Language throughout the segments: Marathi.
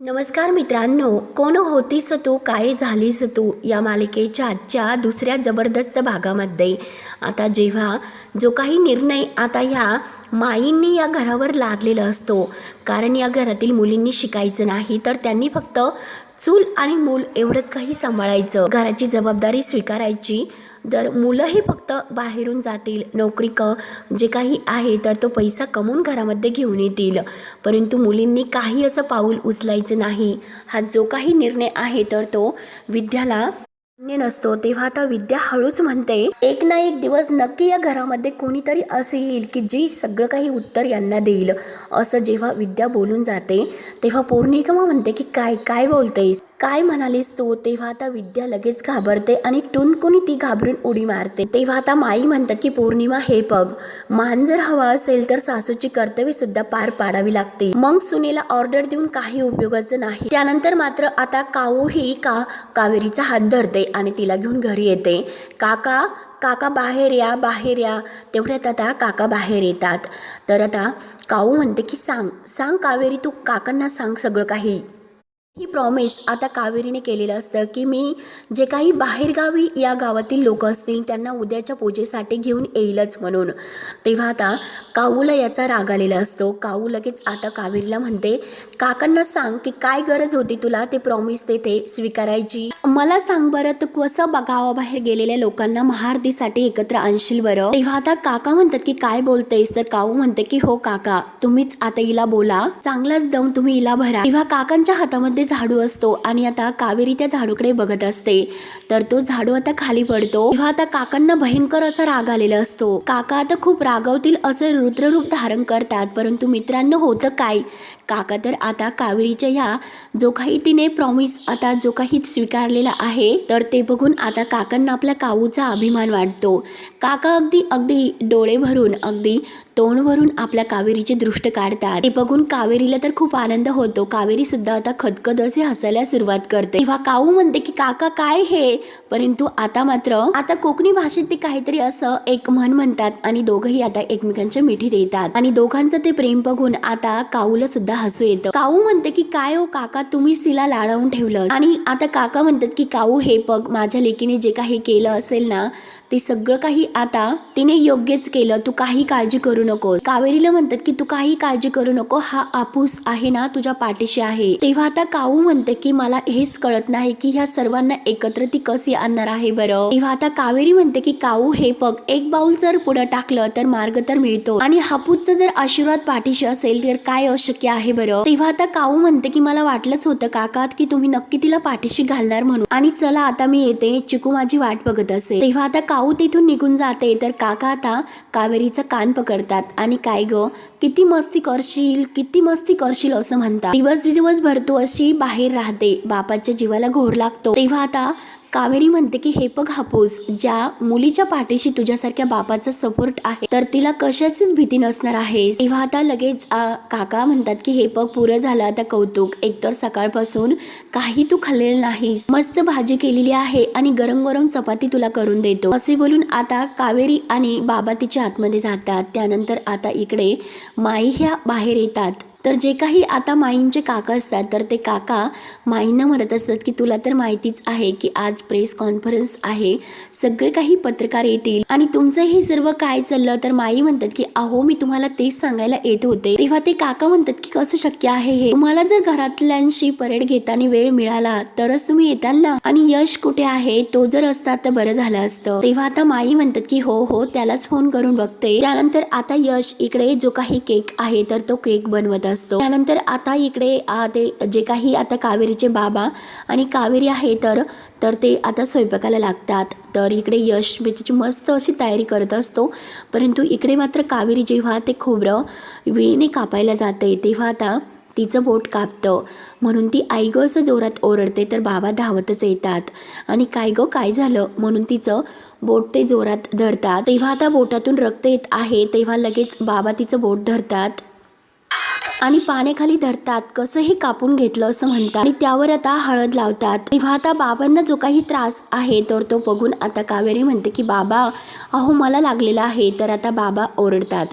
नमस्कार मित्रांनो कोण होतीस तू काय झालीस तू या मालिकेच्या आजच्या दुसऱ्या जबरदस्त भागामध्ये? आता जेव्हा जो काही निर्णय आता ह्या माईंनी या घरावर लादलेला असतो कारण या घरातील मुलींनी शिकायचं नाही तर त्यांनी फक्त चूल आणि मूल एवढंच काही सांभाळायचं. घराची जबाबदारी स्वीकारायची. तर मुलंही फक्त बाहेरून जातील. नोकरी क जे काही आहे तर तो पैसा कमवून घरामध्ये घेऊन येतील. परंतु मुलींनी काही असं पाऊल उचलायचं नाही. हा जो काही निर्णय आहे तर तो विद्याला नसतो तेव्हा आता विद्या हळूच म्हणते एक ना एक दिवस नक्की या घरामध्ये कोणीतरी असे येईल की जी सगळं काही उत्तर यांना देईल. असं जेव्हा विद्या बोलून जाते तेव्हा पौर्णिमा म्हणते की काय काय बोलतेस? काय म्हणालीस तू? तेव्हा आता विद्या लगेच घाबरते आणि टुनकुनी ती घाबरून उडी मारते. तेव्हा आता माई म्हणतात की पौर्णिमा हे बघ मान जर हवा असेल तर सासूची कर्तव्य सुद्धा पार पाडावी लागते. मग सुनेला ऑर्डर देऊन काही उपयोगाचं नाही. त्यानंतर मात्र आता काऊ ही का कावेरीचा हात धरते. आणि तिला घेऊन घरी येते. काका काका बाहेर या बाहेर या. तेवढ्यात आता काका बाहेर येतात. तर आता काऊ म्हणते की सांग सांग कावेरी तू काकांना सांग सगळं काही. ही प्रॉमिस आता कावेरीने केलेलं असतं की मी जे काही बाहेरगावी या गावातील लोक असतील त्यांना उद्याच्या पूजेसाठी घेऊन येईलच म्हणून. तेव्हा आता काऊला याचा राग आलेला असतो. काऊ लगेच आता कावेरीला म्हणते काकांना सांग की काय गरज होती तुला ते प्रॉमिस देते स्वीकारायची? मला सांग बरं तू कसं गावाबाहेर गेलेल्या लोकांना महाआरतीसाठी एकत्र आणशील बरं? तेव्हा आता काका म्हणतात की काय बोलतेस? तर काऊ म्हणते की हो काका तुम्हीच आता हिला बोला. चांगलाच दम तुम्ही हिला भरा. तेव्हा काकांच्या हातामध्ये झाडू असतो आणि आता कावेरी त्या झाडूकडे बघत असते. तर तो झाडू आता खाली पडतो. तेव्हा आता काकांना भयंकर असा राग आलेला असतो. काका आता खूप रागवतील असं रुद्ररूप धारण करतात. परंतु मित्रांनो होतं काय? काका तर आता कावेरीच्या ह्या जो काही तिने प्रॉमिस आता जो काही स्वीकारलेला आहे तर ते बघून आता काकांना आपल्या काऊचा अभिमान वाटतो. काका अगदी अगदी डोळे भरून अगदी तोंडवरून आपल्या कावेरीचे दृष्ट काढतात. ते बघून कावेरीला तर खूप आनंद होतो. कावेरी सुद्धा आता खदखद असे हसायला सुरुवात करते. तेव्हा काऊ म्हणते की काका काय हे? परंतु आता मात्र आता कोकणी भाषेत ते काहीतरी असं एक म्हण म्हणतात आणि दोघंही आता एकमेकांच्या मिठी देतात. आणि दोघांचं ते प्रेम बघून आता काऊला सुद्धा हसू येतं. काऊ म्हणते की काय हो काका तुम्हीच तिला लाडवून ठेवलं आणि आता काका म्हणतात की काऊ हे बघ माझ्या लेकीने जे काही केलं असेल ना ते सगळं काही आता तिने योग्यच केलं. तू काही काळजी करू नको. कावेरीला म्हणतात की तू काही काळजी करू नको हा आपूस आहे ना तुझ्या पाठीशी आहे. तेव्हा आता काऊ म्हणते की मला हेच कळत नाही की ह्या सर्वांना एकत्र ती कशी आणणार आहे बरं? तेव्हा आता कावेरी म्हणते की काऊ हे बघ एक बाऊल जर पुढे टाकलं तर मार्ग तर मिळतो. आणि हापूसचा जर आशीर्वाद पाठीशी असेल तर काय अशक्य आहे बरं? तेव्हा आता काऊ म्हणते की मला वाटलंच होतं काका की तुम्ही नक्की तिला पाठीशी घालणार म्हणून. आणि चला आता मी येते चिकू माझी वाट बघत असेल तेव्हा आता काऊ तिथून निघून जाते. तर काका आता कावेरीचा कान पकडतात. आणि काय ग? किती मस्ती करशील किती मस्ती करशील असं म्हणतात. दिवस दिवस भरतो अशी बाहेर राहते. बापाच्या जीवाला घोर लागतो. तेव्हा आता कावेरी म्हणते की हे बघ हापूस ज्या मुलीच्या पाठीशी तुझ्यासारख्या बापाचा सपोर्ट आहे तर तिला कशाचीच भीती नसणार आहे. तेव्हा आता लगेच काका म्हणतात की हे बघ पुरं झालं आता कौतुक. एकतर सकाळपासून काही तू खाल्लेलं नाहीस. मस्त भाजी केलेली आहे आणि गरम गरम चपाती तुला करून देतो. असे बोलून आता कावेरी आणि बाबा तिच्या आतमध्ये जातात. त्यानंतर आता इकडे माई ह्या बाहेर येतात. तर जे काही आता माईंचे काका असतात तर ते काका माईंना म्हणत असतात की तुला तर माहितीच आहे की आज प्रेस कॉन्फरन्स आहे. सगळे काही पत्रकार येतील आणि तुमचं हे सर्व काय चाललं? तर माई म्हणतात की अहो मी तुम्हाला तेच सांगायला येत होते. तेव्हा ते काका म्हणतात की कसं शक्य आहे हे? तुम्हाला जर घरातल्यांशी परेड घेताना वेळ मिळाला तरच तुम्ही येताल ना? आणि यश कुठे आहे? तो जर असता तर बरं झालं असतं. तेव्हा आता माई म्हणतात की हो हो त्यालाच फोन करून बघते. त्यानंतर आता यश इकडे जो काही केक आहे तर तो केक बनवत असतो त्यानंतर आता इकडे ते जे काही आता कावेरीचे बाबा आणि कावेरी आहे तर तर ते आता स्वयंपाकाला लागतात. तर इकडे यश त्याची मस्त अशी तयारी करत असतो. परंतु इकडे मात्र कावेरी जेव्हा ते खोबरं विळीने कापायला जाते तेव्हा आता तिचं बोट कापतं. म्हणून ती आई गं असं जोरात ओरडते तर बाबा धावतच येतात. आणि काय गं काय झालं? म्हणून तिचं बोट ते जोरात धरतात. तेव्हा आता बोटातून रक्त येत आहे तेव्हा लगेच बाबा तिचं बोट धरतात. आणि पाण्याखाली धरतात. कसं हे कापून घेतलं असं म्हणतात. आणि त्यावर आता हळद लावतात. तेव्हा आता बाबांना जो काही त्रास आहे तर तो बघून आता कावेरी म्हणते की बाबा अहो मला लागलेला आहे. तर आता बाबा ओरडतात.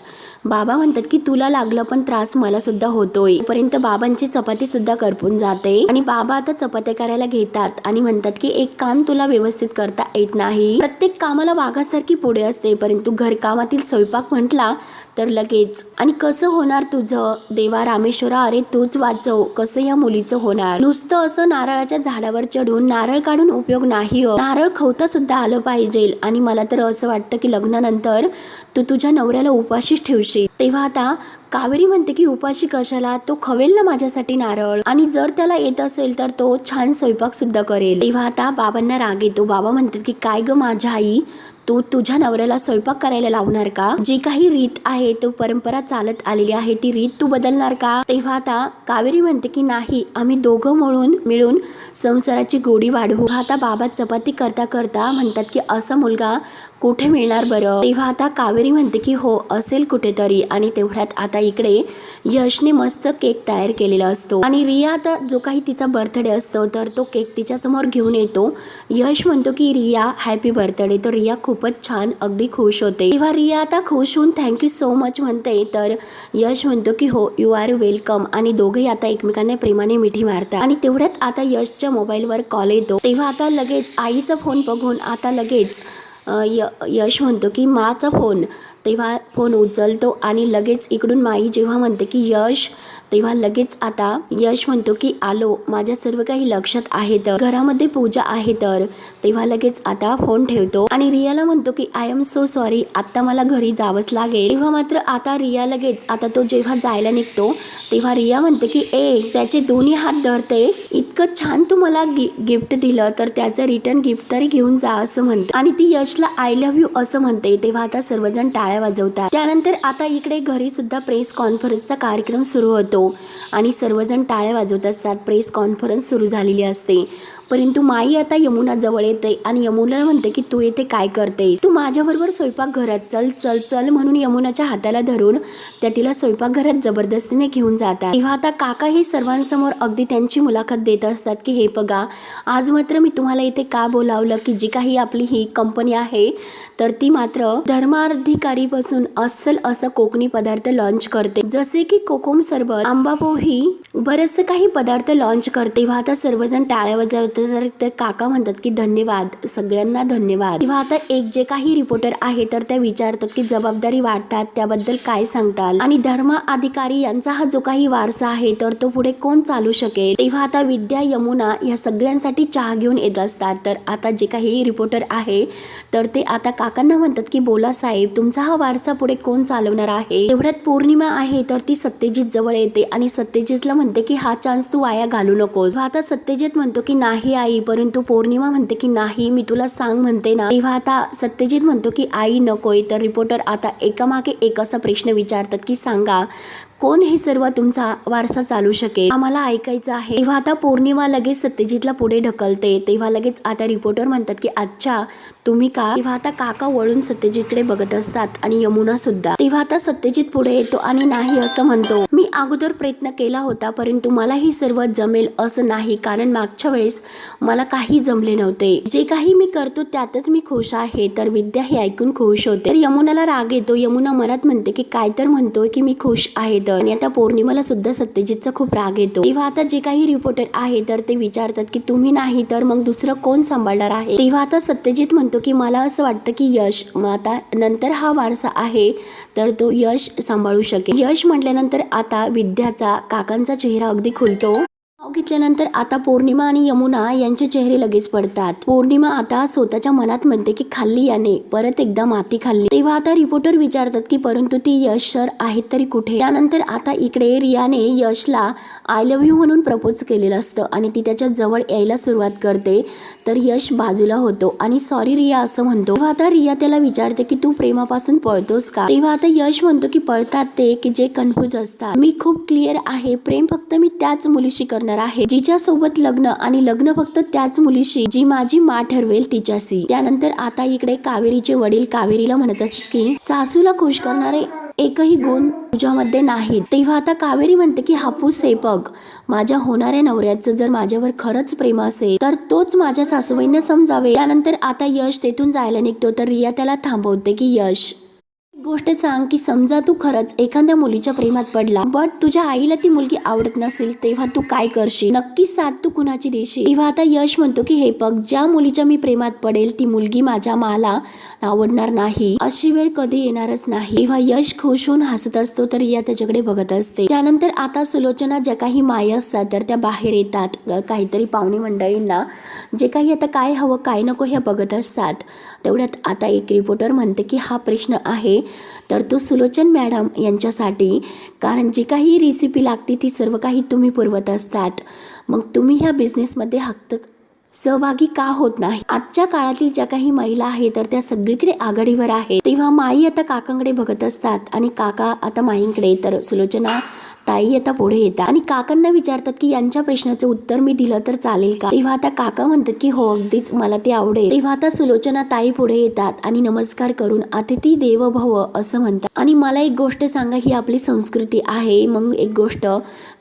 बाबा म्हणतात की तुला लागलं पण त्रास मला सुद्धा होतोय. पर्यंत बाबांची चपाती सुद्धा करपून जाते. आणि बाबा आता चपात्या करायला घेतात आणि म्हणतात की एक काम तुला व्यवस्थित करता येत नाही. प्रत्येक कामाला वाघासारखी पुढे असते. परंतु घरकामातील स्वयंपाक म्हटला तर लगेच. आणि कसं होणार तुझं? देवा रामेश्वरा अरे तूच वाचव. कसं या मुलीचं होणार? नुसतं असं नारळाच्या झाडावर चढून नारळ काढून उपयोग नाही हो. नारळ खवता सुद्धा आलं पाहिजे. आणि मला तर असं वाटतं की लग्नानंतर तू तुझ्या नवऱ्याला उपाशीच ठेवशील. तेव्हा आता कावेरी म्हणते की उपाशी कशाला? तो खवेल ना माझ्यासाठी नारळ. आणि जर त्याला येत असेल तर तो छान स्वयंपाक सुद्धा करेल. तेव्हा आता बाबांना राग येतो. बाबा म्हणतात की काय ग माझ्या आई? तू तुझ्या नवऱ्याला स्वयंपाक करायला लावणार का? जी काही रीत आहे तो परंपरा चालत आलेली आहे ती रीत तू बदलणार का? तेव्हा आता कावेरी म्हणते की नाही आम्ही दोघं मिळून मिळून संसाराची गोडी वाढवू. आता बाबा चपाती करता करता म्हणतात की असा मुलगा कुठे मिळणार बरं? तेव्हा आता कावेरी म्हणते की हो असेल कुठेतरी. आणि तेवढ्यात आता इकडे यशने मस्त केक तयार केलेला असतो. आणि रिया आता जो काही तिचा बर्थडे असतो तर तो केक तिच्या समोर घेऊन येतो. यश म्हणतो की रिया हॅपी बर्थडे तर रिया खूपच छान अगदी खुश होते. तेव्हा रिया आता खुश होऊन थँक्यू सो मच म्हणते. तर यश म्हणतो की हो यू आर वेलकम आणि दोघेही आता एकमेकांना प्रेमाने मिठी मारतात. आणि तेवढ्यात आता यशच्या मोबाईलवर कॉल येतो. तेव्हा आता लगेच आईचा फोन बघून आता लगेच य यश म्हणतो की माचा फोन. तेव्हा फोन उचलतो आणि लगेच इकडून माई जेव्हा म्हणते की यश तेव्हा लगेच आता यश म्हणतो की आलो माझ्या सर्व काही लक्षात आहे तर घरामध्ये पूजा आहे तर तेव्हा लगेच आता फोन ठेवतो. आणि रियाला म्हणतो की आय एम सो सॉरी आत्ता मला घरी जावंच लागेल. तेव्हा मात्र आता रिया लगेच आता तो जेव्हा जायला निघतो तेव्हा रिया म्हणते की ए त्याचे दोन्ही हात धरते. इतकं छान तू मला गि गिफ्ट दिलं तर त्याचं रिटर्न गिफ्ट तरी घेऊन जा असं म्हणते. आणि ती यश यशला आय लव्ह यू असं म्हणते तेव्हा आता सर्वजण टाळ्या वाजवतात. त्यानंतर आता इकडे घरी सुद्धा प्रेस कॉन्फरन्सचा कार्यक्रम सुरू होतो. आणि सर्वजण टाळ्या वाजवत असतात प्रेस कॉन्फरन्स सुरू झालेली असते. परंतु माई आता यमुना जवळ येते आणि यमुना म्हणते की तू येथे काय करते तू माझ्याबरोबर स्वयंपाकघरात चल चल चल म्हणून यमुनाच्या हाताला धरून त्या तिला स्वयंपाकघरात जबरदस्तीने घेऊन जातात. तेव्हा आता काका हे सर्वांसमोर अगदी त्यांची मुलाखत देत असतात की हे बघा आज मात्र मी तुम्हाला इथे का बोलावलं की जी काही आपली ही कंपनी आहे तर ती मात्र धर्माधिकारीपासून अस्सल असं कोकणी पदार्थ लॉन्च करते. जसे की कोकम सरबत आंबा पोही बरेचसे काही पदार्थ लॉन्च करते. तेव्हा आता सर्वजण टाळ्या वाजवतात. तर ते काका म्हणतात की धन्यवाद. सगळ्यांना धन्यवाद. तेव्हा आता एक जे काही रिपोर्टर आहे तर त्या विचारतात की जबाबदारी वाटतात त्याबद्दल काय सांगताल? आणि धर्म अधिकारी यांचा हा जो काही वारसा आहे तर तो पुढे कोण चालू शकेल? तेव्हा आता विद्या यमुना या सगळ्यांसाठी चहा घेऊन येत असतात. तर आता जे काही रिपोर्टर आहे तर ते आता काकांना म्हणतात की बोला साहेब तुमचा हा वारसा पुढे कोण चालवणार आहे? एवढ्यात पौर्णिमा आहे तर ती सत्यजित जवळ येते आणि सत्यजितला म्हणते की हा चान्स तू वाया घालू नकोस. आता सत्यजित म्हणतो की नाही आई परंतु पौर्णिमा म्हणते की नाही मी तुला सांग म्हणते ना. तेव्हा आता सत्यजित म्हणतो की आई नकोय तर रिपोर्टर आता एकामागे एक असा प्रश्न विचारतात की सांगा कोण हे सर्व तुमचा वारसा चालू शकेल? आम्हाला ऐकायचं आहे. तेव्हा आता पौर्णिमा लगेच सत्यजितला पुढे ढकलते. तेव्हा लगेच आता रिपोर्टर म्हणतात की अच्छा तुम्ही का? तेव्हा आता काका वळून सत्यजितकडे बघत असतात आणि यमुना सुद्धा. तेव्हा आता सत्यजित पुढे येतो आणि नाही असं म्हणतो. मी अगोदर प्रयत्न केला होता परंतु मला हे सर्व जमेल असं नाही. कारण मागच्या वेळेस मला काही जमले नव्हते. जे काही मी करतो त्यातच मी खुश आहे. तर विद्या हे ऐकून खुश होते. तर यमुनाला राग येतो. यमुना मनात म्हणते की काय तर म्हणतोय की मी खुश आहे तर. आणि आता पौर्णिमाला सुद्धा सत्यजितचा खूप राग येतो. तेव्हा आता जे काही रिपोर्टर आहे तर ते विचारतात की तुम्ही नाही तर मग दुसरं कोण सांभाळणार आहे? तेव्हा आता सत्यजित म्हणतो की मला असं वाटतं की यश आता नंतर हा वारसा आहे तर तो यश सांभाळू शकेल. यश म्हटल्यानंतर आता विद्याचा काकांचा चेहरा अगदी खुलतो. नाव घेतल्यानंतर आता पौर्णिमा आणि यमुना यांचे चेहरे लगेच पडतात. पौर्णिमा आता स्वतःच्या मनात म्हणते की खाल्ली याने परत एकदा माती खाल्ली. तेव्हा आता रिपोर्टर विचारतात की परंतु ती यश सर आहेत तरी कुठे? त्यानंतर आता इकडे रियाने यशला आय लव्ह यू म्हणून प्रपोज केलेलं असतं आणि ती त्याच्याजवळ यायला सुरुवात करते. तर यश बाजूला होतो आणि सॉरी रिया असं म्हणतो. तेव्हा आता रिया त्याला विचारते की तू प्रेमापासून पळतोस का? तेव्हा आता यश म्हणतो की पळतात ते की जे कन्फ्यूज असतात. मी खूप क्लिअर आहे. प्रेम फक्त मी त्याच मुलीशी करणार आहे. जिच्या सोबत लग्न आणि लग्न फक्त त्याच मुलीशी जी माझी मा ठरवेल तिच्याशी. त्यानंतर आता इकडे कावेरीचे वडील कावेरीला म्हणत असत की सासूला खुश करणारे एकही गुण तुझ्यामध्ये नाही तेव्हा आता कावेरी म्हणते की हापूस हे बघ. माझ्या होणाऱ्या नवऱ्याचं जर माझ्यावर खरंच प्रेम असेल तर तोच माझ्या सासूबाईंना समजावे त्यानंतर आता यश तेथून जायला निघतो तर रिया त्याला थांबवते की यश गोष्ट सांग की समजा तू खरंच एखाद्या मुलीच्या प्रेमात पडला बट तुझ्या आईला ती मुलगी आवडत नसेल तेव्हा तू काय करशील? नक्की साथ तू कुणाची देशील? तेव्हा आता यश म्हणतो की हे बघ ज्या मुलीच्या मी प्रेमात पडेल ती मुलगी माझ्या मला आवडणार नाही अशी वेळ कधी येणारच नाही. तेव्हा यश खुश होऊन हसत असतो तर रिया त्याच्याकडे बघत असते. त्यानंतर आता सुलोचना ज्या काही माया असतात तर त्या बाहेर येतात. काहीतरी पाहुणे मंडळींना जे काही आता काय हवं काय नको हे बघत असतात. तेवढ्यात आता एक रिपोर्टर म्हणते की हा प्रश्न आहे तर तो सुलोचन मॅडम यांच्यासाठी कारण जी काही रेसिपी लागते ती सर्व काही तुम्ही पुरवत असतात. मग तुम्ही ह्या बिझनेसमध्ये हक्त सहभागी का होत नाही? आजच्या काळातील ज्या काही महिला आहेत तर त्या सगळीकडे आघाडीवर आहेत. तेव्हा माई आता काकांकडे बघत असतात आणि काका आता माईंकडे. तर सुलोचना ताई आता पुढे येतात. आणि काकांना विचारतात की यांच्या प्रश्नाचं उत्तर मी दिलं तर चालेल का? तेव्हा आता काका म्हणतात की हो अगदीच मला ते आवडेल. तेव्हा आता सुलोचना ताई पुढे येतात आणि नमस्कार करून अतिथी देव भव असं म्हणतात. आणि मला एक गोष्ट सांगा ही आपली संस्कृती आहे. मग एक गोष्ट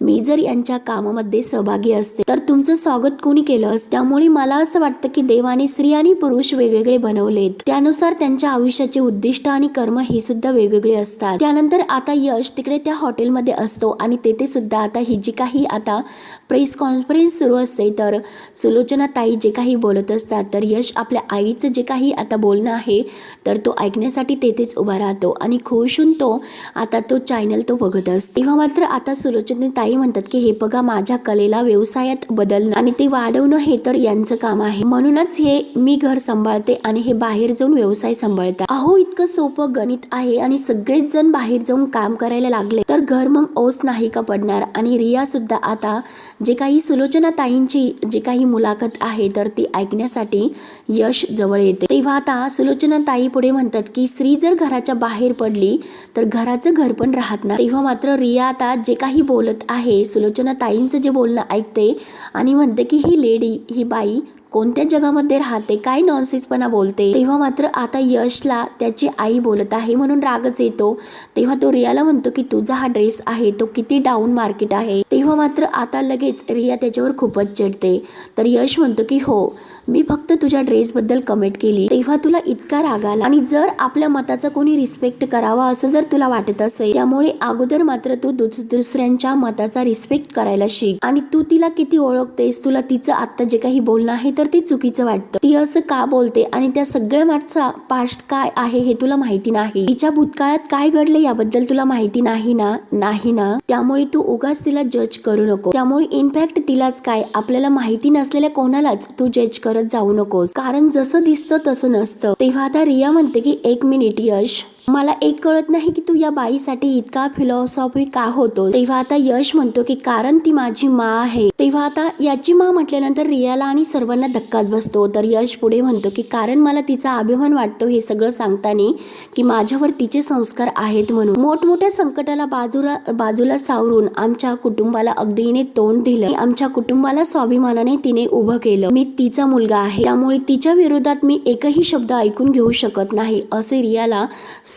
मी जर यांच्या कामामध्ये सहभागी असते तर तुमचं स्वागत कोणी केलं असतं? त्यामुळे मला असं वाटतं की देवाने स्त्री आणि पुरुष वेगवेगळे बनवलेत. त्यानुसार त्यांच्या आयुष्याचे उद्दिष्ट आणि कर्म हे सुद्धा वेगवेगळे असतात. त्यानंतर आता यश तिकडे त्या हॉटेलमध्ये असतो. आणि तेथे सुद्धा आता ही जी काही आता प्रेस कॉन्फरन्स सुरू असते तर सुलोचना ताई जे काही बोलत असतात तर यश आपल्या आईचं जे काही आता बोलणं आहे तर तो ऐकण्यासाठी तेथेच उभा राहतो आणि खुश होऊन तो आता तो चॅनल तो बघत असतो. तेव्हा मात्र आता सुलोचना ताई म्हणतात की हे बघा माझ्या कलेला व्यवसायात बदलणं आणि ते वाढवणं हे तर यांचं काम आहे. म्हणूनच हे मी घर सांभाळते आणि हे बाहेर जाऊन व्यवसाय सांभाळतात. अहो इतकं सोपं गणित आहे आणि सगळेच जण बाहेर जाऊन काम करायला लागले. तर घर मग ओस नाही का पडणार? आणि रिया सुद्धा आता जे काही सुलोचना ताईंची जे काही मुलाखत आहे तर ती ऐकण्यासाठी यश जवळ येते. तेव्हा आता सुलोचना ताई पुढे म्हणतात की स्त्री जर घराच्या बाहेर पडली तर घराचं घर पण राहत नाही. तेव्हा मात्र रिया आता जे काही बोलत आहे सुलोचना ताईंचं जे बोलणं ऐकते आणि म्हणते की ही लेडी ही बाई कोणत्या जगामध्ये राहते काय नॉनसेन्सपणा बोलते तेव्हा मात्र आता यशला त्याची आई बोलत आहे म्हणून रागच येतो. तेव्हा तो रियाला म्हणतो की तुझा हा ड्रेस आहे तो किती डाऊन मार्केट आहे. तेव्हा मात्र आता लगेच रिया त्याच्यावर खूपच चिडते. तर यश म्हणतो की हो मी फक्त तुझ्या ड्रेसबद्दल कमेंट केली. तेव्हा तुला इतका राग आला. आणि जर आपल्या मताचा कोणी रिस्पेक्ट करावा असं जर तुला वाटत असेल त्यामुळे अगोदर मात्र तू दुस- दुसऱ्यांच्या मताचा रिस्पेक्ट करायला शिक. आणि तू तिला किती ओळखतेस तुला तिचं आता जे काही बोलणं आहे तर ते चुकीचं वाटतं. ती असं का बोलते आणि त्या सगळ्या मागचा पास्ट काय आहे हे तुला माहिती नाही. तिच्या भूतकाळात काय घडले याबद्दल तुला माहिती नाही ना? नाही ना? त्यामुळे तू उगाच तिला जज करू नको. त्यामुळे इनफॅक्ट तिलाच काय? आपल्याला माहिती नसलेल्या कोणालाच तू जज कर करत जाऊ नकोस. कारण जसं दिसतं तसं नसतं. तेव्हा आता रिया म्हणते की एक मिनिट यश. मला एक कळत नाही की तू या बाईसाठी इतका फिलॉसॉफी का होतो तेव्हा आता यश म्हणतो की कारण ती माझी मा आहे. तेव्हा आता याची मा म्हटल्यानंतर रियाला आणि सर्वांना धक्काच बसतो. तर यश पुढे म्हणतो की कारण मला तिचा अभिमान वाटतो हे सगळं सांगताना की माझ्यावर तिचे संस्कार आहेत म्हणून. मोठमोठ्या संकटाला बाजूला बाजूला सावरून आमच्या कुटुंबाला अगदीने तोंड दिलं. आमच्या कुटुंबाला स्वाभिमानाने तिने उभं केलं. मी तिचा मुलगा आहे. त्यामुळे तिच्या विरोधात मी एकही शब्द ऐकून घेऊ शकत नाही असे रियाला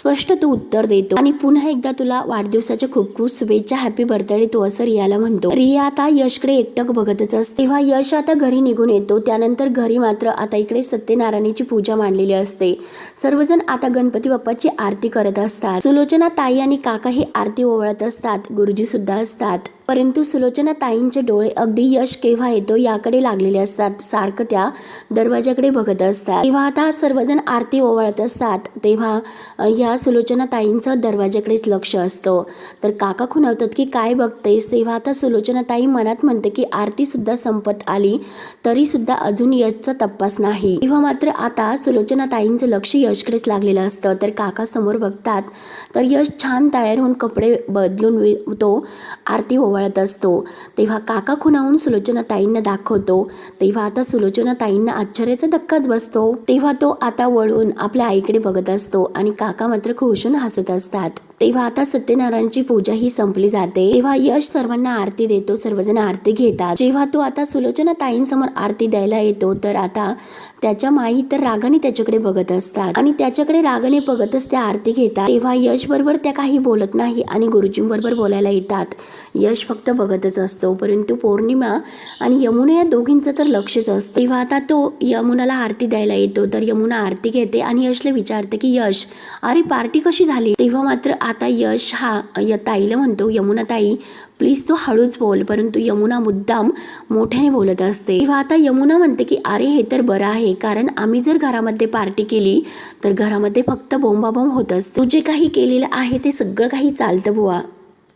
स्पष्ट तो उत्तर देतो. आणि पुन्हा एकदा तुला वाढदिवसाच्या खूप खूप शुभेच्छा हॅपी बर्थडे तो असं रियाला म्हणतो. रिया आता यशकडे एकटक बघतच असते. तेव्हा यश आता घरी निघून येतो. त्यानंतर घरी मात्र आता इकडे सत्यनारायणाची पूजा मांडलेली असते. सर्वजण आता गणपती बाप्पाची आरती करत असतात. सुलोचना ताई आणि काका हे आरती ओवळत असतात. गुरुजी सुद्धा असतात. परंतु सुलोचना ताईंचे डोळे अगदी यश केव्हा येतो याकडे लागलेले असतात. सारखं त्या दरवाजाकडे बघत असतात. तेव्हा आता सर्वजण आरती ओवाळत असतात तेव्हा या सुलोचना ताईंचं दरवाजाकडेच लक्ष असतं. तर काका खुणवतात की काय बघतेस? तेव्हा आता सुलोचना ताई मनात म्हणते की आरती सुद्धा संपत आली तरी सुद्धा अजून यशचा तपास नाही. तेव्हा मात्र आता सुलोचना ताईंचं लक्ष यशकडेच लागलेलं असतं. तर काका समोर बघतात तर यश छान तयार होऊन कपडे बदलून तो आरती ओवाळत असतो. तेव्हा काका खुणाहून सुलोचनाताईंना दाखवतो. तेव्हा आता सुलोचनाताईंना आश्चर्याचा धक्काच बसतो. तेव्हा तो आता वळून आपल्या आईकडे बघत असतो आणि काका मात्र खुशून हसत असतात. तेव्हा आता सत्यनारायणची पूजा ही संपली जाते. तेव्हा यश सर्वांना आरती देतो सर्वजण आरती घेतात. जेव्हा तो आता सुलोचना ताईंसमोर आरती द्यायला येतो तर आता त्याच्या माई तर रागाने त्याच्याकडे बघत असतात. आणि त्याच्याकडे रागाने बघतच त्या आरती घेतात. तेव्हा यश बरोबर त्या काही बोलत नाही आणि गुरुजींबरोबर बोलायला येतात. यश फक्त बघतच असतो परंतु पौर्णिमा आणि यमुना या दोघींचं तर लक्षच असतं. तेव्हा आता तो यमुनाला आरती द्यायला येतो तर यमुना आरती घेते आणि यशला विचारते की यश अरे पार्टी कशी झाली? तेव्हा मात्र आता यश हा य ताईला म्हणतो यमुना ताई प्लीज तू हळूच बोल परंतु यमुना मुद्दाम मोठ्याने बोलत असते. तेव्हा आता यमुना म्हणते की अरे हे तर बरं आहे कारण आम्ही जर घरामध्ये पार्टी केली तर घरामध्ये फक्त बोंबाबोंब होत असते. तू जे काही केलेलं आहे ते सगळं काही चालतं बुवा.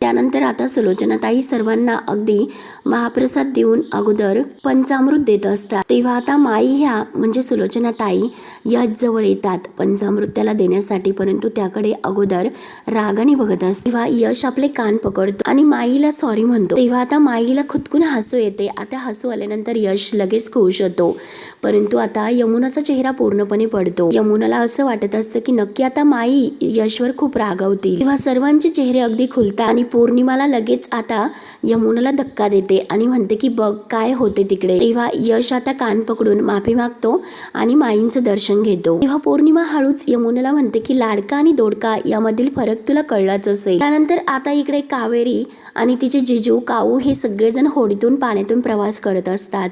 त्यानंतर आता सुलोचनाताई सर्वांना अगदी महाप्रसाद देऊन अगोदर पंचामृत देत असतात. तेव्हा आता माई ह्या म्हणजे सुलोचनाताई यश जवळ येतात पंचामृत त्याला देण्यासाठी परंतु त्याकडे अगोदर रागाने बघत असते तेव्हा यश आपले कान पकडतो आणि माईला सॉरी म्हणतो. तेव्हा आता माईला खुदकून हसू येते. आता हसू आल्यानंतर यश लगेच खुश होतो परंतु आता यमुनाचा चेहरा पूर्णपणे पडतो. यमुनाला असं वाटत असतं की नक्की आता माई यशवर खूप रागावतील तेव्हा सर्वांचे चेहरे अगदी खुलतात आणि पौर्णिमाला लगेच आता यमुनाला धक्का देते आणि म्हणते की बघ काय होते तिकडे. तेव्हा यश आता कान पकडून माफी मागतो आणि माईंचं दर्शन घेतो. तेव्हा पौर्णिमा हळूच यमुनाला म्हणते की लाडका आणि दोडका यामधील फरक तुला कळलाच असेल. त्यानंतर आता इकडे कावेरी आणि तिचे जिजू काऊ हे सगळेजण होडीतून पाण्यातून प्रवास करत असतात.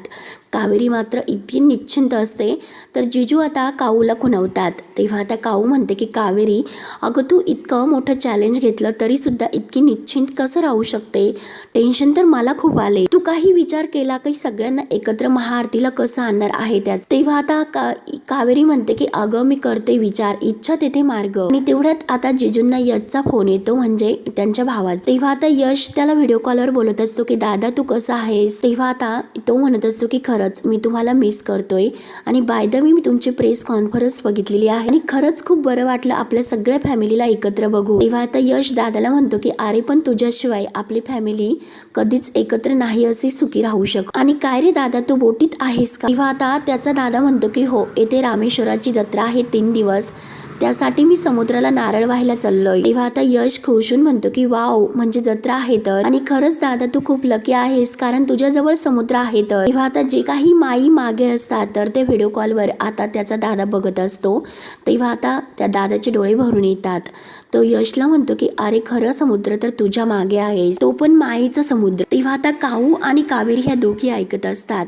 कावेरी मात्र इतकी निश्चिंत असते तर जिजू आता काऊला खुणवतात. तेव्हा आता काऊ म्हणते की कावेरी अगं तू इतकं मोठं चॅलेंज घेतलं तरीसुद्धा इतकी निश्चित कसं राहू शकते? टेन्शन तर मला खूप आले तू काही विचार केला की सगळ्यांना एकत्र महाआरतीला कसं आणणार आहे त्यात? तेव्हा आता का कावेरी म्हणते की अगं मी करते विचार. इच्छा तेथे मार्ग. आणि तेवढ्यात आता जिजूंना यशचा फोन येतो म्हणजे त्यांच्या भावाचा. तेव्हा आता यश त्याला व्हिडिओ कॉलवर बोलत असतो की दादा तू कसा आहेस? तेव्हा आता तो म्हणत असतो की खरंच मी तुम्हाला मिस करतोय. आणि बाय द मी तुमची प्रेस कॉन्फरन्स बघितलेली आहे. आणि खरंच खूप बरं वाटलं आपल्या सगळ्या फॅमिलीला एकत्र बघू तेव्हा आता यश दादाला म्हणतो की अरे पण तुझ्याशिवाय आपली फॅमिली कधीच एकत्र नाही असे सुखी राहू शक आणि काय रे दादा तू बोटीत आहेस का? तेव्हा आता त्याचा दादा म्हणतो की हो येथे रामेश्वराची जत्रा आहे तीन दिवस. त्यासाठी मी समुद्राला नारळ व्हायला चाललोय. तेव्हा आता यश खुशून म्हणतो की वाव म्हणजे जत्रा आहे तर. आणि खरंच दादा तू खूप लकी आहेस कारण तुझ्याजवळ समुद्र आहे तर. तेव्हा आता जे काही माई मागे असतात तर ते व्हिडिओ कॉलवर आता त्याचा दादा बघत असतो. तेव्हा आता त्या दादाचे डोळे भरून येतात. तो यशला म्हणतो की अरे खरं समुद्र तर तुझ्या मागे आहे तो पण माईचा समुद्र. तेव्हा आता काऊ आणि कावेरी ह्या दोघी ऐकत असतात.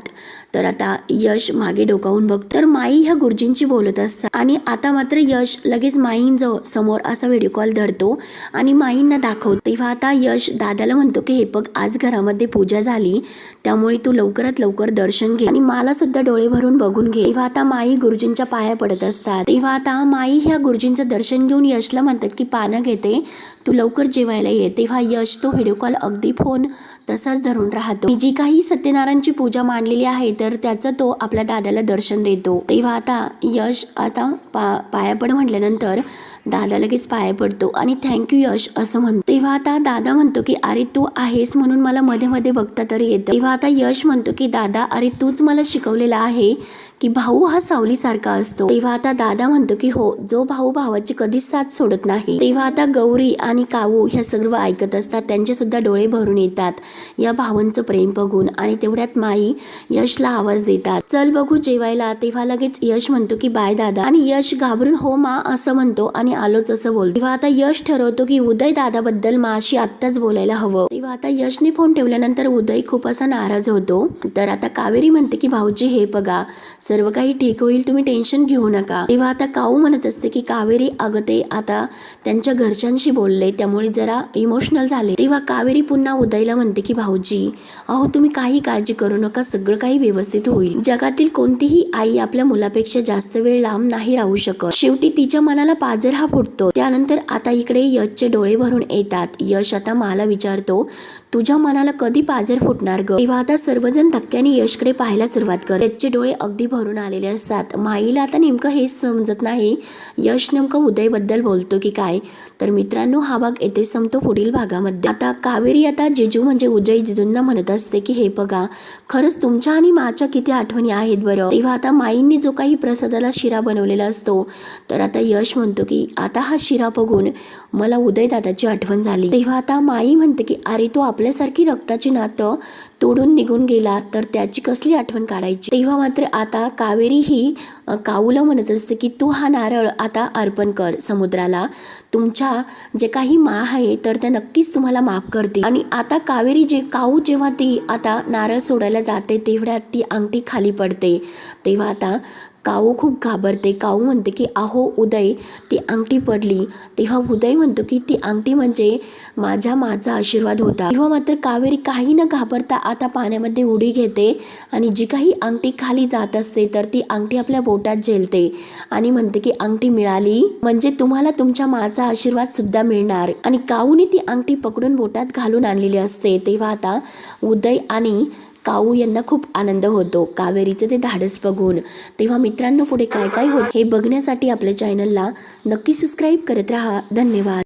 तर आता यश मागे डोकावून बघ. तर माई ह्या गुरुजींची बोलत असतात. आणि आता मात्र यश लगेच माईंजवळ समोर असा व्हिडिओ कॉल धरतो आणि माईंना दाखवतो. तेव्हा आता यश दादाला म्हणतो की हे बघ आज घरामध्ये पूजा झाली. त्यामुळे तू लवकरात लवकर दर्शन घे आणि मला सुद्धा डोळे भरून बघून घे. तेव्हा आता माई गुरुजींच्या पाया पडत असतात. तेव्हा आता माई ह्या गुरुजींचं दर्शन घेऊन यशला म्हणतात की पानं घेते. तू लवकर जेवायला ये. तेव्हा यश तो व्हिडिओ कॉल अगदी फोन तसाच धरून राहतो. जी काही सत्यनारायणची पूजा मांडलेली आहे तर त्याचं तो आपल्या दादाला दर्शन देतो. तेव्हा आता यश आता पा पाया पड म्हटल्यानंतर दादा लगेच पाया पडतो आणि थँक्यू यश असं म्हणतो. तेव्हा आता दादा म्हणतो की अरे तू आहेस म्हणून मला मध्ये मध्ये बघता तरी येतं. तेव्हा आता यश म्हणतो की दादा अरे तूच मला शिकवलेला आहे की भाऊ हा सावलीसारखा असतो. तेव्हा आता दादा म्हणतो की हो जो भाऊ भावाची कधीच साथ सोडत नाही. तेव्हा आता गौरी आणि काऊ ह्या सर्व ऐकत असतात. त्यांचे सुद्धा डोळे भरून येतात. या भावांचं प्रेम बघून आणि तेवढ्यात माई यशला आवाज देतात. चल बघू जेवायला. तेव्हा लगेच यश म्हणतो की बाय दादा. आणि यश घाबरून हो मा असं म्हणतो आणि आलोच असं बोलतो. तेव्हा आता यश ठरवतो की उदय दादाबद्दल माशी आत्ताच बोलायला हवं. तेव्हा आता यशने फोन ठेवल्यानंतर उदय खूप असा नाराज होतो. तर आता कावेरी म्हणते की भाऊजी हे बघा. सर्व काही ठीक होईल. तुम्ही टेन्शन घेऊ नका. तेव्हा आता काऊ म्हणत असते की कावेरी अगते आता त्यांच्या घरच्यांशी बोल त्यामुळे जरा इमोशनल झाले. तेव्हा कावेरी पुन्हा उदयला म्हणते की भाऊजी अहो तुम्ही काही काळजी करू नका सगळं काही व्यवस्थित होईल. जगातील कोणतीही आई आपल्या मुलापेक्षा जास्त वेळ लांब नाही राहू शकत. शेवटी तिच्या मनाला पाजर हा फुटतो. त्यानंतर आता इकडे यशचे डोळे भरून येतात. यश आता मला विचारतो तुझ्या मनाला कधी पाजर फुटणार ग? तेव्हा आता सर्वजण धक्क्याने यशकडे पाहायला सुरुवात कर त्याचे डोळे अगदी भरून आलेले असतात. माईला आता नेमकं हेच समजत नाही. यश नेमकं उदयबद्दल बोलतो की काय? तर मित्रांनो हा भाग येथे संपतो पुढील भागामध्ये. आता कावेरी आता जेजू म्हणजे उदय जिजूंना म्हणत असते की हे बघा खरंच तुमच्या आणि माच्या किती आठवणी आहेत बरं? तेव्हा आता माईंनी जो काही प्रसादाला शिरा बनवलेला असतो तर आता यश म्हणतो की आता हा शिरा बघून मला उदयदादाची आठवण झाली. तेव्हा आता माई म्हणते की अरे तो आपल्यासारखी रक्ताची नातं तोडून निघून गेला तर त्याची कसली आठवण काढायची? तेव्हा मात्र आता कावेरी ही काऊला म्हणत असते की तू हा नारळ आता अर्पण कर समुद्राला. तुमच्या जे काही मा आहे तर त्या नक्कीच तुम्हाला माफ करतील. आणि आता कावेरी जे काऊ जेव्हा ती आता नारळ सोडायला जाते तेवढ्यात ती अंगठी खाली पडते. तेव्हा आता काऊ खूप घाबरते. काऊ म्हणते की अहो उदय ती अंगठी पडली. तेव्हा उदय म्हणतो की ती अंगठी म्हणजे माझ्या माचा आशीर्वाद होता. तेव्हा मात्र कावेरी काही न घाबरता आता पाण्यामध्ये उडी घेते आणि जी काही अंगठी खाली जात असते तर ती अंगठी आपल्या बोटात झेलते आणि म्हणते की अंगठी मिळाली म्हणजे तुम्हाला तुमच्या माचा आशीर्वाद सुद्धा मिळणार. आणि काऊने ती अंगठी पकडून बोटात घालून आणलेली असते. तेव्हा आता उदय आणि काऊ यांना खूप आनंद होतो. कावेरीचं ते धाडस बघून. तेव्हा मित्रांनो पुढे काय काय होत हे बघण्यासाठी आपल्या चॅनलला नक्की सबस्क्राईब करत राहा. धन्यवाद.